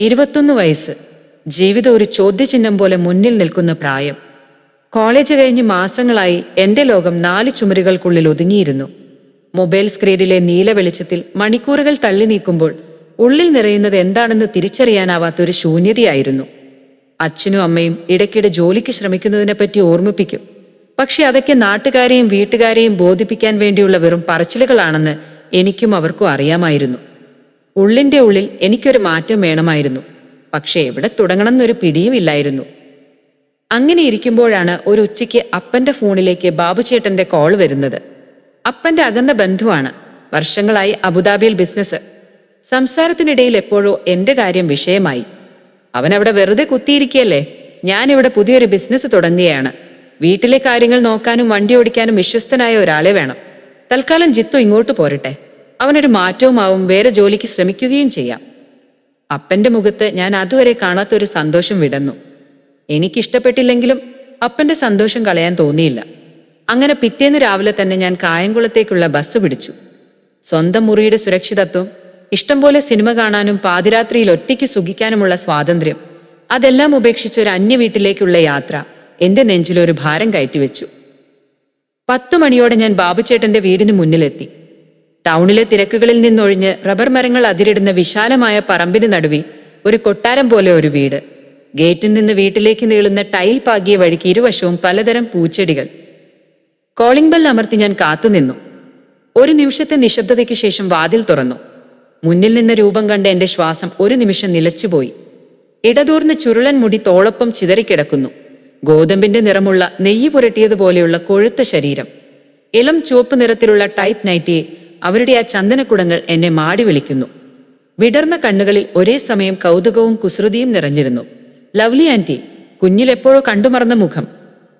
ഇരുപത്തൊന്ന് വയസ്സ്. ജീവിതം ഒരു ചോദ്യചിഹ്നം പോലെ മുന്നിൽ നിൽക്കുന്ന പ്രായം. കോളേജ് കഴിഞ്ഞ് മാസങ്ങളായി എന്റെ ലോകം നാല് ചുമരുകൾക്കുള്ളിൽ ഒതുങ്ങിയിരുന്നു. മൊബൈൽ സ്ക്രീനിലെ നീല വെളിച്ചത്തിൽ മണിക്കൂറുകൾ തള്ളി നീക്കുമ്പോൾ ഉള്ളിൽ നിറയുന്നത് എന്താണെന്ന് തിരിച്ചറിയാനാവാത്ത ഒരു ശൂന്യതയായിരുന്നു. അച്ഛനും അമ്മയും ഇടയ്ക്കിടെ ജോലിക്ക് ശ്രമിക്കുന്നതിനെപ്പറ്റി ഓർമ്മിപ്പിക്കും. പക്ഷെ അതൊക്കെ നാട്ടുകാരെയും വീട്ടുകാരെയും ബോധിപ്പിക്കാൻ വേണ്ടിയുള്ള വെറും പറച്ചിലുകളാണെന്ന് എനിക്കും അവർക്കും അറിയാമായിരുന്നു. ഉള്ളിന്റെ ഉള്ളിൽ എനിക്കൊരു മാറ്റം വേണമായിരുന്നു. പക്ഷെ എവിടെ തുടങ്ങണമെന്നൊരു പിടിയുമില്ലായിരുന്നു. അങ്ങനെ ഇരിക്കുമ്പോഴാണ് ഒരു ഉച്ചയ്ക്ക് അപ്പന്റെ ഫോണിലേക്ക് ബാബുചേട്ടന്റെ കോൾ വരുന്നത്. അപ്പന്റെ അകന്ന ബന്ധുവാണ്. വർഷങ്ങളായി അബുദാബിയിൽ ബിസിനസ്. സംസാരത്തിനിടയിൽ എപ്പോഴോ എന്റെ കാര്യം വിഷയമായി. അവൻ അവിടെ വെറുതെ കുത്തിയിരിക്കുകയല്ലേ? ഞാനിവിടെ പുതിയൊരു ബിസിനസ് തുടങ്ങുകയാണ്. വീട്ടിലെ കാര്യങ്ങൾ നോക്കാനും വണ്ടി ഓടിക്കാനും വിശ്വസ്തനായ ഒരാളെ വേണം. തൽക്കാലം ജിത്തു ഇങ്ങോട്ട് പോരട്ടെ. അവനൊരു മാറ്റവുമാവും വേറെ ജോലിക്ക് ശ്രമിക്കുകയും ചെയ്യാം. അപ്പന്റെ മുഖത്ത് ഞാൻ അതുവരെ കാണാത്തൊരു സന്തോഷം വിടന്നു. എനിക്കിഷ്ടപ്പെട്ടില്ലെങ്കിലും അപ്പന്റെ സന്തോഷം കളയാൻ തോന്നിയില്ല. അങ്ങനെ പിറ്റേന്ന് രാവിലെ തന്നെ ഞാൻ കായംകുളത്തേക്കുള്ള ബസ് പിടിച്ചു. സ്വന്തം മുറിയുടെ സുരക്ഷിതത്വം ഇഷ്ടംപോലെ സിനിമ കാണാനും പാതിരാത്രിയിൽ ഒറ്റയ്ക്ക് സുഖിക്കാനുമുള്ള സ്വാതന്ത്ര്യം അതെല്ലാം ഉപേക്ഷിച്ച് ഒരു അന്യ വീട്ടിലേക്കുള്ള യാത്ര എന്റെ നെഞ്ചിലൊരു ഭാരം കയറ്റിവെച്ചു. പത്തു മണിയോടെ ഞാൻ ബാബുചേട്ടന്റെ വീടിന് മുന്നിലെത്തി. ടൗണിലെ തിരക്കുകളിൽ നിന്നൊഴിഞ്ഞ് റബ്ബർ മരങ്ങൾ അതിരിടുന്ന വിശാലമായ പറമ്പിന് നടുവിൽ ഒരു കൊട്ടാരം പോലെ ഒരു വീട്. ഗേറ്റിൽ നിന്ന് വീട്ടിലേക്ക് നീളുന്ന ടൈൽ പാകിയ വഴിക്ക് ഇരുവശവും പലതരം പൂച്ചെടികൾ. കോളിംഗ് ബെൽ അമർത്തി ഞാൻ കാത്തുനിന്നു ഒരു നിമിഷത്തെ നിശബ്ദതയ്ക്ക് ശേഷം വാതിൽ തുറന്നു. മുന്നിൽ നിന്ന് രൂപം കണ്ട എന്റെ ശ്വാസം ഒരു നിമിഷം നിലച്ചുപോയി. ഇടതൂർന്ന ചുരുളൻ മുടി തോളൊപ്പം ചിതറിക്കിടക്കുന്നു. ഗോതമ്പിന്റെ നിറമുള്ള നെയ്യ് പുരട്ടിയതുപോലെയുള്ള കൊഴുത്ത ശരീരം. ഇളം ചുവപ്പ് നിറത്തിലുള്ള ടൈപ്പ് നൈറ്റിയെ അവരുടെ ആ ചന്ദനക്കുടങ്ങൾ എന്നെ മാടി വിളിക്കുന്നു. വിടർന്ന കണ്ണുകളിൽ ഒരേ സമയം കൗതുകവും കുസൃതിയും നിറഞ്ഞിരുന്നു. ലവ്ലി ആന്റി കുഞ്ഞിലെപ്പോഴോ കണ്ടുമറന്ന മുഖം.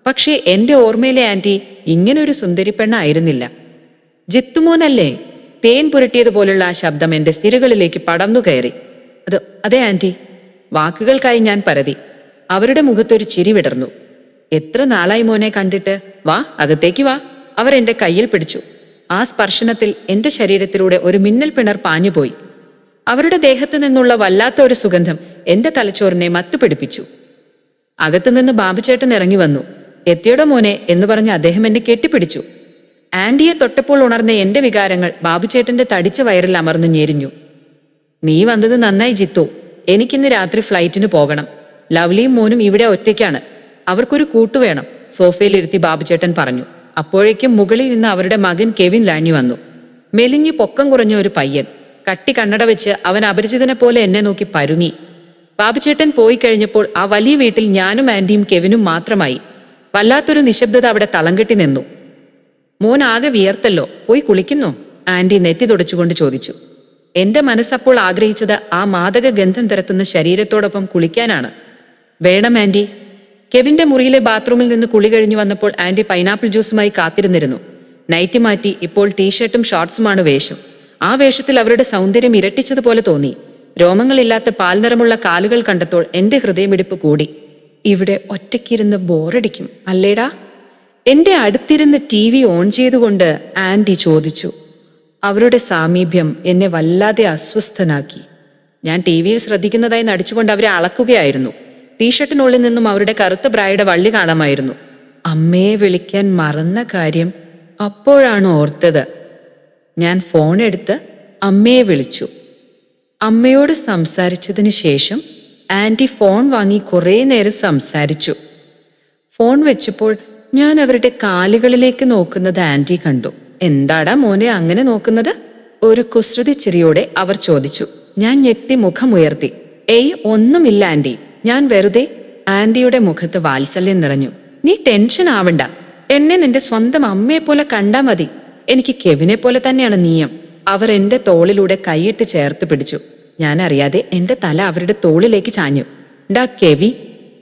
പക്ഷേ എന്റെ ഓർമ്മയിലെ ആന്റി ഇങ്ങനൊരു സുന്ദരി പെണ്ണായിരുന്നില്ല. ജിത്തുമോനല്ലേ? തേൻ പുരട്ടിയതുപോലുള്ള ആ ശബ്ദം എന്റെ സ്ഥിരകളിലേക്ക് പടർന്നു കയറി. അത് അതെ ആന്റി. വാക്കുകൾക്കായി ഞാൻ പരതി. അവരുടെ മുഖത്തൊരു ചിരി വിടർന്നു. എത്ര നാളായി മോനെ കണ്ടിട്ട്? വാ അകത്തേക്ക് വാ. അവർ എന്റെ കയ്യിൽ പിടിച്ചു. ആ സ്പർശനത്തിൽ എന്റെ ശരീരത്തിലൂടെ ഒരു മിന്നൽ പിണർ പാഞ്ഞുപോയി. അവരുടെ ദേഹത്തു നിന്നുള്ള വല്ലാത്ത ഒരു സുഗന്ധം എന്റെ തലച്ചോറിനെ മത്തുപിടിപ്പിച്ചു. അകത്തുനിന്ന് ബാബുചേട്ടൻ ഇറങ്ങി വന്നു. എത്തിയുടെ മോനെ എന്ന് പറഞ്ഞ് അദ്ദേഹം എന്നെ കെട്ടിപ്പിടിച്ചു. ആന്റിയെ തൊട്ടപ്പോൾ ഉണർന്ന എന്റെ വികാരങ്ങൾ ബാബുചേട്ടന്റെ തടിച്ച വയറിൽ അമർന്നു ഞെരിഞ്ഞു. നീ വന്നത് നന്നായി ജിത്തു. എനിക്കിന്ന് രാത്രി ഫ്ലൈറ്റിന് പോകണം. ലവ്ലിയും മോനും ഇവിടെ ഒറ്റയ്ക്കാണ്. അവർക്കൊരു കൂട്ടുവേണം സോഫയിലിരുത്തി ബാബുചേട്ടൻ പറഞ്ഞു. അപ്പോഴേക്കും മുകളിൽ നിന്ന് അവരുടെ മകൻ കെവിൻ ലാഞ്ഞു വന്നു. മെലിഞ്ഞു പൊക്കം കുറഞ്ഞ ഒരു പയ്യൻ. കട്ടി കണ്ണട വെച്ച് അവൻ അപരിചിതനെ പോലെ എന്നെ നോക്കി പരുങ്ങി. ബാബുചേട്ടൻ പോയി കഴിഞ്ഞപ്പോൾ ആ വലിയ വീട്ടിൽ ഞാനും ആന്റിയും കെവിനും മാത്രമായി. വല്ലാത്തൊരു നിശബ്ദത അവിടെ തളം കെട്ടി നിന്നു. മോൻ ആകെ വിയർത്തല്ലോ. പോയി കുളിക്കുന്നു ആന്റി നെറ്റി തുടച്ചുകൊണ്ട് ചോദിച്ചു. എന്റെ മനസ്സപ്പോൾ ആഗ്രഹിച്ചത് ആ മാദക ഗന്ധം തരത്തുന്ന ശരീരത്തോടൊപ്പം കുളിക്കാനാണ്. വേണം ആന്റി. കെവിന്റെ മുറിയിലെ ബാത്റൂമിൽ നിന്ന് കുളി കഴിഞ്ഞു വന്നപ്പോൾ ആന്റി പൈനാപ്പിൾ ജ്യൂസുമായി കാത്തിരുന്നിരുന്നു. നൈറ്റി മാറ്റി ഇപ്പോൾ ടീഷർട്ടും ഷോർട്സുമാണ് വേഷം. ആ വേഷത്തിൽ അവരുടെ സൗന്ദര്യം ഇരട്ടിച്ചതുപോലെ തോന്നി. രോമങ്ങളില്ലാത്ത പാൽനിറമുള്ള കാലുകൾ കണ്ടപ്പോൾ എന്റെ ഹൃദയമിടിപ്പ് കൂടി. ഇവിടെ ഒറ്റയ്ക്കിരുന്ന് ബോറടിക്കും അല്ലേടാ? എന്റെ അടുത്തിരുന്ന് ടി വി ഓൺ ചെയ്തുകൊണ്ട് ആന്റി ചോദിച്ചു. അവരുടെ സാമീപ്യം എന്നെ വല്ലാതെ അസ്വസ്ഥനാക്കി. ഞാൻ ടി വിയിൽ ശ്രദ്ധിക്കുന്നതായി നടിച്ചുകൊണ്ട് അവരെ അളക്കുകയായിരുന്നു. ടീഷർട്ടിനുള്ളിൽ നിന്നും അവരുടെ കറുത്ത ബ്രായുടെ വള്ളി കാണാമായിരുന്നു. അമ്മയെ വിളിക്കാൻ മറന്ന കാര്യം അപ്പോഴാണ് ഓർത്തത്. ഞാൻ ഫോൺ എടുത്ത് അമ്മയെ വിളിച്ചു. അമ്മയോട് സംസാരിച്ചതിന് ശേഷം ആന്റി ഫോൺ വാങ്ങി കുറേ നേരം സംസാരിച്ചു. ഫോൺ വെച്ചപ്പോൾ ഞാൻ അവരുടെ കാലുകളിലേക്ക് നോക്കുന്നത് ആന്റി കണ്ടു. എന്താടാ മോനെ അങ്ങനെ നോക്കുന്നത്? ഒരു കുസൃതി ചിരിയോടെ അവർ ചോദിച്ചു. ഞാൻ ഞെട്ടി മുഖമുയർത്തി. ഏയ് ഒന്നുമില്ല ആന്റി. ഞാൻ വെറുതെ ആന്റിയുടെ മുഖത്ത് വാത്സല്യം നിറഞ്ഞു. നീ ടെൻഷൻ ആവണ്ട. എന്നെ നിന്റെ സ്വന്തം അമ്മയെ പോലെ കണ്ടാ മതി. എനിക്ക് കെവിനെ പോലെ തന്നെയാണ് നീയം. അവർ എന്റെ തോളിലൂടെ കൈയിട്ട് ചേർത്ത് പിടിച്ചു. ഞാൻ അറിയാതെ എന്റെ തല അവരുടെ തോളിലേക്ക് ചാഞ്ഞു. ഡാ കെവി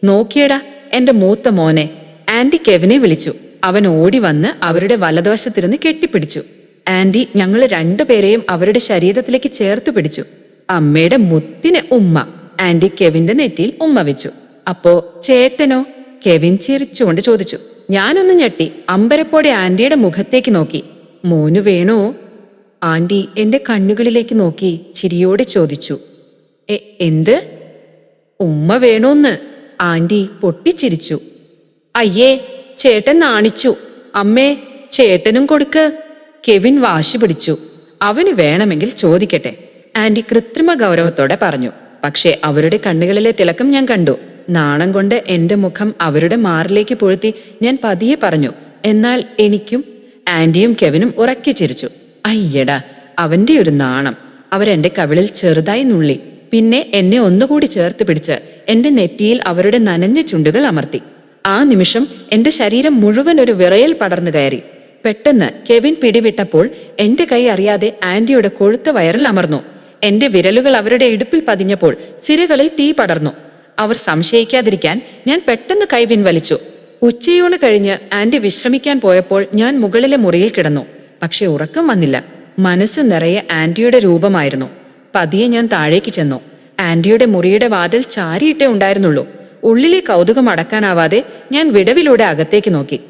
നോക്കിയടാ എന്റെ മൂത്ത മോനെ. ആന്റി കെവിനെ വിളിച്ചു. അവൻ ഓടി വന്ന് അവരുടെ വലതുവശത്തിരുന്ന് കെട്ടിപ്പിടിച്ചു. ആന്റി ഞങ്ങൾ രണ്ടുപേരെയും അവരുടെ ശരീരത്തിലേക്ക് ചേർത്ത് പിടിച്ചു. അമ്മയുടെ മുത്തിന് ഉമ്മ. ആന്റി കെവിന്റെ നെറ്റിയിൽ ഉമ്മ വെച്ചു. അപ്പോ ചേട്ടനോ കെവിൻ ചിരിച്ചുകൊണ്ട് ചോദിച്ചു ഞാനൊന്ന് ഞെട്ടി. അമ്പരപ്പോടെ ആന്റിയുടെ മുഖത്തേക്ക് നോക്കി. മോനു വേണോ? ആന്റി എന്റെ കണ്ണുകളിലേക്ക് നോക്കി ചിരിയോടെ ചോദിച്ചു "എ- എന്ത്? ഉമ്മ വേണോന്ന്. ആന്റി പൊട്ടിച്ചിരിച്ചു. അയ്യേ ചേട്ടൻ നാണിച്ചു. അമ്മേ ചേട്ടനും കൊടുക്ക്. കെവിൻ വാശി പിടിച്ചു. അവന് വേണമെങ്കിൽ ചോദിക്കട്ടെ ആന്റി കൃത്രിമ ഗൗരവത്തോടെ പറഞ്ഞു. പക്ഷേ അവരുടെ കണ്ണുകളിലെ തിളക്കം ഞാൻ കണ്ടു. നാണം കൊണ്ട് എന്റെ മുഖം അവരുടെ മാറിലേക്ക് പൊഴുത്തി ഞാൻ പതിയെ പറഞ്ഞു എന്നാൽ എനിക്കും ആന്റിയും കെവിനും ഉറക്കി ചിരിച്ചു. അയ്യടാ അവന്റെ ഒരു നാണം. അവരെന്റെ കവിളിൽ ചെറുതായി നുള്ളി. പിന്നെ എന്നെ ഒന്നുകൂടി ചേർത്ത് പിടിച്ച് എന്റെ നെറ്റിയിൽ അവരുടെ നനഞ്ഞ ചുണ്ടുകൾ അമർത്തി. ആ നിമിഷം എന്റെ ശരീരം മുഴുവൻ ഒരു വിറയൽ പടർന്നു കയറി. പെട്ടെന്ന് കെവിൻ പിടിവിട്ടപ്പോൾ എന്റെ കൈ അറിയാതെ ആന്റിയുടെ കൊഴുത്ത വയറിൽ അമർന്നു. എന്റെ വിരലുകൾ അവരുടെ ഇടുപ്പിൽ പതിഞ്ഞപ്പോൾ സിരകളിൽ തീ പടർന്നു. അവർ സംശയിക്കാതിരിക്കാൻ ഞാൻ പെട്ടെന്ന് കൈ പിൻവലിച്ചു ഉച്ചയൂണ് കഴിഞ്ഞ് ആന്റി വിശ്രമിക്കാൻ പോയപ്പോൾ ഞാൻ മുകളിലെ മുറിയിൽ കിടന്നു. പക്ഷെ ഉറക്കം വന്നില്ല. മനസ്സ് നിറയെ ആന്റിയുടെ രൂപമായിരുന്നു. പതിയെ ഞാൻ താഴേക്ക് ചെന്നു. ആന്റിയുടെ മുറിയുടെ വാതിൽ ചാരിയിട്ടേ ഉണ്ടായിരുന്നുള്ളൂ. ഉള്ളിലെ കൗതുകം അടക്കാനാവാതെ ഞാൻ വിടവിലൂടെ അകത്തേക്ക് നോക്കി.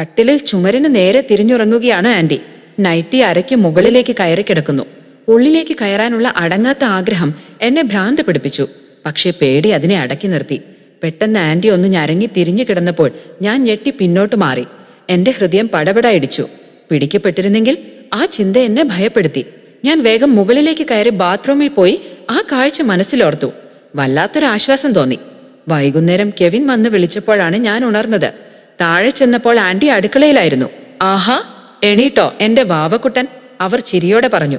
കട്ടിലിൽ ചുമരിന് നേരെ തിരിഞ്ഞുറങ്ങുകയാണ് ആന്റി. നൈറ്റി അരയ്ക്ക് മുകളിലേക്ക് കയറി കിടക്കുന്നു. ഉള്ളിലേക്ക് കയറാനുള്ള അടങ്ങാത്ത ആഗ്രഹം എന്നെ ഭ്രാന്ത് പിടിപ്പിച്ചു. പക്ഷേ പേടി അതിനെ അടക്കി നിർത്തി. പെട്ടെന്ന് ആന്റി ഒന്ന് ഞരങ്ങി തിരിഞ്ഞു കിടന്നപ്പോൾ ഞാൻ ഞെട്ടി പിന്നോട്ട് മാറി. എന്റെ ഹൃദയം പടപട ഇടിച്ചു പിടിക്കപ്പെട്ടിരുന്നെങ്കിൽ ആ ചിന്ത എന്നെ ഭയപ്പെടുത്തി. ഞാൻ വേഗം മുകളിലേക്ക് കയറി ബാത്റൂമിൽ പോയി ആ കാഴ്ച മനസ്സിലോർത്തു. വല്ലാത്തൊരു ആശ്വാസം തോന്നി. വൈകുന്നേരം കെവിൻ വന്ന് വിളിച്ചപ്പോഴാണ് ഞാൻ ഉണർന്നത്. താഴെ ചെന്നപ്പോൾ ആന്റി അടുക്കളയിലായിരുന്നു. ആഹാ എണീട്ടോ എന്റെ വാവക്കുട്ടൻ അവർ ചിരിയോടെ പറഞ്ഞു.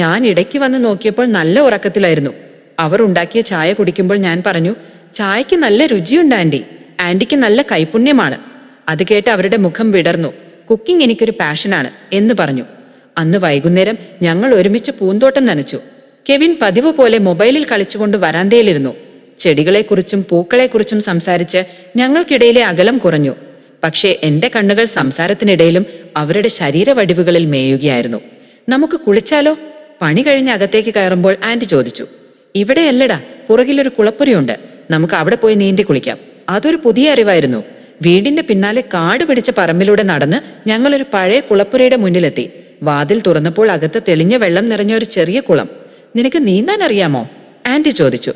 ഞാൻ ഇടയ്ക്ക് വന്ന് നോക്കിയപ്പോൾ നല്ല ഉറക്കത്തിലായിരുന്നു. അവർ ഉണ്ടാക്കിയ ചായ കുടിക്കുമ്പോൾ ഞാൻ പറഞ്ഞു ചായയ്ക്ക് നല്ല രുചിയുണ്ട് ആന്റി ആന്റിക്ക് നല്ല കൈപുണ്യമാണ്. അത് കേട്ട് അവരുടെ മുഖം വിടർന്നു. കുക്കിംഗ് എനിക്കൊരു പാഷനാണ് എന്ന് പറഞ്ഞു. അന്ന് വൈകുന്നേരം ഞങ്ങൾ ഒരുമിച്ച് പൂന്തോട്ടം നനച്ചു. കെവിൻ പതിവ് പോലെ മൊബൈലിൽ കളിച്ചുകൊണ്ട് വരാന്തയിലിരുന്നു. ചെടികളെക്കുറിച്ചും പൂക്കളെക്കുറിച്ചും സംസാരിച്ച് ഞങ്ങൾക്കിടയിലെ അകലം കുറഞ്ഞു. പക്ഷേ എന്റെ കണ്ണുകൾ സംസാരത്തിനിടയിലും അവരുടെ ശരീരവടിവുകളിൽ മേയുകയായിരുന്നു. നമുക്ക് കുളിച്ചാലോ? പണി കഴിഞ്ഞ് അകത്തേക്ക് കയറുമ്പോൾ ആന്റി ചോദിച്ചു ഇവിടെയല്ലടാ പുറകിലൊരു കുളപ്പുരയുണ്ട്. നമുക്ക് അവിടെ പോയി നീന്തി കുളിക്കാം. അതൊരു പുതിയ അറിവായിരുന്നു. വീടിന്റെ പിന്നാലെ കാട് പിടിച്ച പറമ്പിലൂടെ നടന്ന് ഞങ്ങളൊരു പഴയ കുളപ്പുരയുടെ മുന്നിലെത്തി. വാതിൽ തുറന്നപ്പോൾ അകത്ത് തെളിഞ്ഞ വെള്ളം നിറഞ്ഞ ഒരു ചെറിയ കുളം. നിനക്ക് നീന്താൻ അറിയാമോ? ആന്റി ചോദിച്ചു.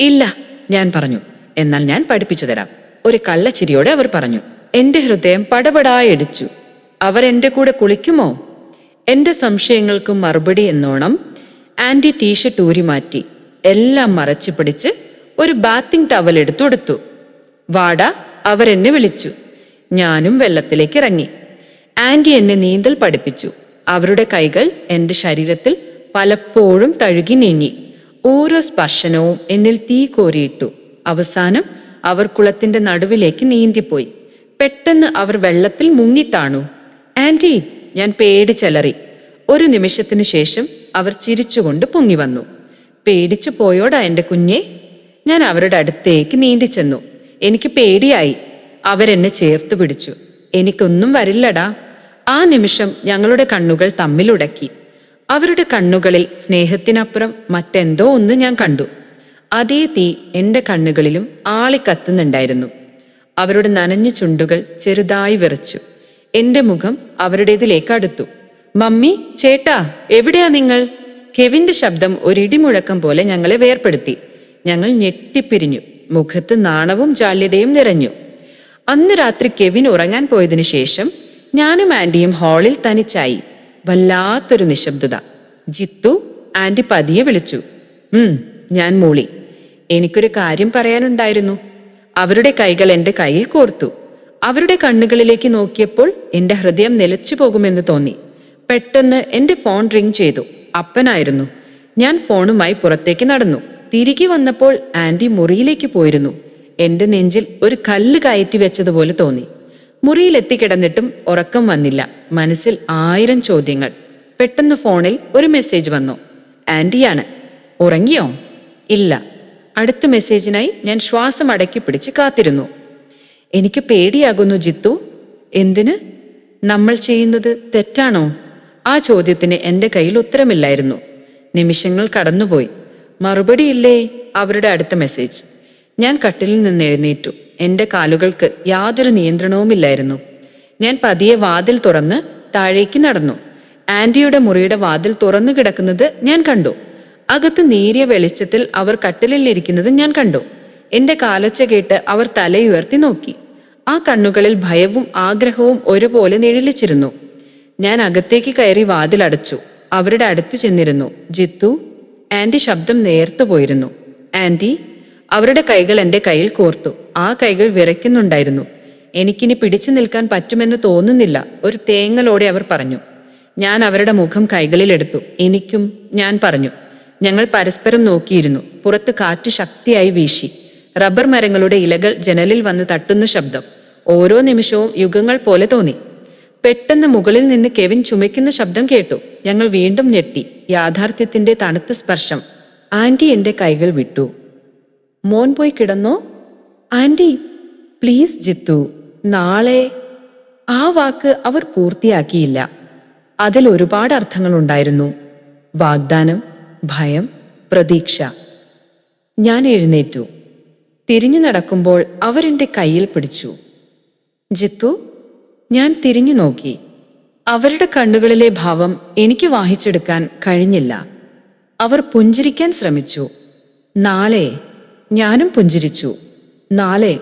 ഇല്ല ഞാൻ പറഞ്ഞു. എന്നാൽ ഞാൻ പഠിപ്പിച്ചു തരാം. ഒരു കള്ളച്ചിരിയോടെ അവർ പറഞ്ഞു. എന്റെ ഹൃദയം പടപടായിടിച്ചു അവർ എന്റെ കൂടെ കുളിക്കുമോ? എന്റെ സംശയങ്ങൾക്കും മറുപടി എന്നോണം ആന്റി ടീഷർട്ട് ഊരിമാറ്റി എല്ലാം മറച്ചു പിടിച്ച് ഒരു ബാത്തിങ് ടവൽ എടുത്തു കൊടുത്തു. വാട അവരെന്നെ വിളിച്ചു. ഞാനും വെള്ളത്തിലേക്ക് ഇറങ്ങി. ആന്റി എന്നെ നീന്തൽ പഠിപ്പിച്ചു. അവരുടെ കൈകൾ എന്റെ ശരീരത്തിൽ പലപ്പോഴും തഴുകി നീങ്ങി. ഓരോ സ്പർശനവും എന്നിൽ തീ കോരിയിട്ടു. അവസാനം അവർ കുളത്തിന്റെ നടുവിലേക്ക് നീന്തിപ്പോയി. പെട്ടെന്ന് അവർ വെള്ളത്തിൽ മുങ്ങിത്താണു ആന്റി ഞാൻ പേടിച്ചലറി. ഒരു നിമിഷത്തിനു ശേഷം അവർ ചിരിച്ചുകൊണ്ട് പൊങ്ങി വന്നു. പേടിച്ചു പോയോടാ എന്റെ കുഞ്ഞെ? ഞാൻ അവരുടെ അടുത്തേക്ക് നീന്തിച്ചെന്നു എനിക്ക് പേടിയായി. അവരെന്നെ ചേർത്ത് പിടിച്ചു. എനിക്കൊന്നും വരില്ലടാ. ആ നിമിഷം ഞങ്ങളുടെ കണ്ണുകൾ തമ്മിലുടക്കി. അവരുടെ കണ്ണുകളിൽ സ്നേഹത്തിനപ്പുറം മറ്റെന്തോ ഒന്ന് ഞാൻ കണ്ടു. അതേ തീ എന്റെ കണ്ണുകളിലും ആളിക്കത്തുന്നുണ്ടായിരുന്നു. അവരുടെ നനഞ്ഞു ചുണ്ടുകൾ ചെറുതായി വിറച്ചു. എന്റെ മുഖം അവരുടേതിലേക്ക് അടുത്തു. മമ്മി ചേട്ടാ എവിടെയാ നിങ്ങൾ? കെവിന്റെ ശബ്ദം ഒരിടിമുഴക്കം പോലെ ഞങ്ങളെ വേർപ്പെടുത്തി. ഞങ്ങൾ ഞെട്ടിപ്പിരിഞ്ഞു. മുഖത്ത് നാണവും ജാള്യതയും നിറഞ്ഞു. അന്ന് രാത്രി കെവിൻ ഉറങ്ങാൻ പോയതിനു ശേഷം ഞാനും ആന്റിയും ഹാളിൽ തനിച്ചായി. വല്ലാത്തൊരു നിശബ്ദത. ജിത്തു ആന്റി പതിയെ വിളിച്ചു. ഉം ഞാൻ മൂളി. എനിക്കൊരു കാര്യം പറയാനുണ്ടായിരുന്നു. അവരുടെ കൈകൾ എന്റെ കയ്യിൽ കോർത്തു. അവരുടെ കണ്ണുകളിലേക്ക് നോക്കിയപ്പോൾ എന്റെ ഹൃദയം നിലച്ചു പോകുമെന്ന് തോന്നി. പെട്ടെന്ന് എന്റെ ഫോൺ റിംഗ് ചെയ്തു. അപ്പനായിരുന്നു. ഞാൻ ഫോണുമായി പുറത്തേക്ക് നടന്നു. തിരികെ വന്നപ്പോൾ ആന്റി മുറിയിലേക്ക് പോയിരുന്നു. എന്റെ നെഞ്ചിൽ ഒരു കല്ല് കയറ്റി വെച്ചതുപോലെ തോന്നി. മുറിയിൽ എത്തിക്കിടന്നിട്ടും ഉറക്കം വന്നില്ല. മനസ്സിൽ ആയിരം ചോദ്യങ്ങൾ. പെട്ടെന്ന് ഫോണിൽ ഒരു മെസ്സേജ് വന്നു. ആന്റിയാണ്. ഉറങ്ങിയോ? ഇല്ല. അടുത്ത മെസ്സേജിനായി ഞാൻ ശ്വാസം അടക്കി പിടിച്ച് കാത്തിരുന്നു. എനിക്ക് പേടിയാകുന്നു ജിത്തു. എന്തിന്? നമ്മൾ ചെയ്യുന്നത് തെറ്റാണോ? ആ ചോദ്യത്തിന് എന്റെ കയ്യിൽ ഉത്തരമില്ലായിരുന്നു. നിമിഷങ്ങൾ കടന്നുപോയി. മറുപടിയില്ലേ അവരുടെ അടുത്ത മെസ്സേജ് ഞാൻ കട്ടിലിൽ നിന്ന് എഴുന്നേറ്റു. എന്റെ കാലുകൾക്ക് യാതൊരു നിയന്ത്രണവുമില്ലായിരുന്നു. ഞാൻ പതിയെ വാതിൽ തുറന്ന് താഴേക്ക് നടന്നു. ആന്റിയുടെ മുറിയുടെ വാതിൽ തുറന്നു കിടക്കുന്നത് ഞാൻ കണ്ടു. അകത്ത് നേരിയ വെളിച്ചത്തിൽ അവർ കട്ടിലിൽ ഇരിക്കുന്നത് ഞാൻ കണ്ടു. എന്റെ കാലൊച്ച കേട്ട് അവർ തലയുയർത്തി നോക്കി. ആ കണ്ണുകളിൽ ഭയവും ആഗ്രഹവും ഒരുപോലെ നിഴലിച്ചിരുന്നു. ഞാൻ അകത്തേക്ക് കയറി വാതിലടച്ചു അവരുടെ അടുത്ത് ചെന്നിരുന്നു. ജിത്തു ആന്റി ശബ്ദം നേർത്തു പോയിരുന്നു. ആന്റി അവരുടെ കൈകൾ എന്റെ കയ്യിൽ കോർത്തു. ആ കൈകൾ വിറയ്ക്കുന്നുണ്ടായിരുന്നു. എനിക്കിനി പിടിച്ചു നിൽക്കാൻ പറ്റുമെന്ന് തോന്നുന്നില്ല. ഒരു തേങ്ങലോടെ അവർ പറഞ്ഞു. ഞാൻ അവരുടെ മുഖം കൈകളിലെടുത്തു എനിക്കും ഞാൻ പറഞ്ഞു. ഞങ്ങൾ പരസ്പരം നോക്കിയിരുന്നു. പുറത്ത് കാറ്റ് ശക്തിയായി വീശി. റബ്ബർ മരങ്ങളുടെ ഇലകൾ ജനലിൽ വന്ന് തട്ടുന്ന ശബ്ദം. ഓരോ നിമിഷവും യുഗങ്ങൾ പോലെ തോന്നി. പെട്ടെന്ന് മുകളിൽ നിന്ന് കെവിൻ ചുമയ്ക്കുന്ന ശബ്ദം കേട്ടു. ഞങ്ങൾ വീണ്ടും ഞെട്ടി. യാഥാർത്ഥ്യത്തിന്റെ തണുത്ത സ്പർശം. ആന്റി എന്റെ കൈകൾ വിട്ടു. മോൻ പോയി കിടന്നോ? ആന്റി പ്ലീസ് ജിത്തു നാളെ ആ വാക്ക് അവർ പൂർത്തിയാക്കിയില്ല. അതിൽ ഒരുപാട് അർത്ഥങ്ങൾ ഉണ്ടായിരുന്നു. വാഗ്ദാനം ഭയം പ്രതീക്ഷ. ഞാൻ എഴുന്നേറ്റു. തിരിഞ്ഞു നടക്കുമ്പോൾ അവരെന്റെ കയ്യിൽ പിടിച്ചു. ജിത്തു ഞാൻ തിരിഞ്ഞു നോക്കി. അവരുടെ കണ്ണുകളിലെ ഭാവം എനിക്ക് വാഹിച്ചെടുക്കാൻ കഴിഞ്ഞില്ല. അവർ പുഞ്ചിരിക്കാൻ ശ്രമിച്ചു. നാളെ ഞാനും പുഞ്ചിരിച്ചു. നാളെ